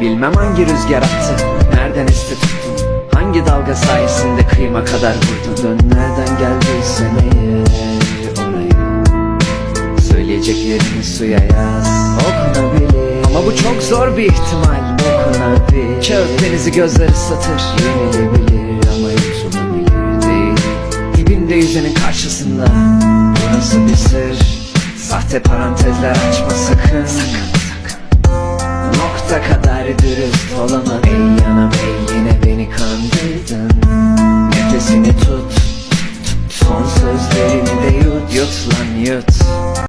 Bilmem hangi rüzgar attı Nereden esti tuttun Hangi dalga sayesinde kıyma kadar vurdun Dön nereden geldiysen eğer oraya Söyleyeceklerini suya yaz Okunabilir. Ama bu çok zor bir ihtimal Okunabilir. Kağıt denizi gözleri satır Yenilebilir. Ama yutulabilir değil. Dibinde yüzenin karşısında Burası bir sır. Sahte parantezler açma Sakın sakın Nokta kadar dürüst olamam Ey yanam ey yine beni kandırdın. Nefesini tut, tut. Son sözlerini de yut. Yut lan yut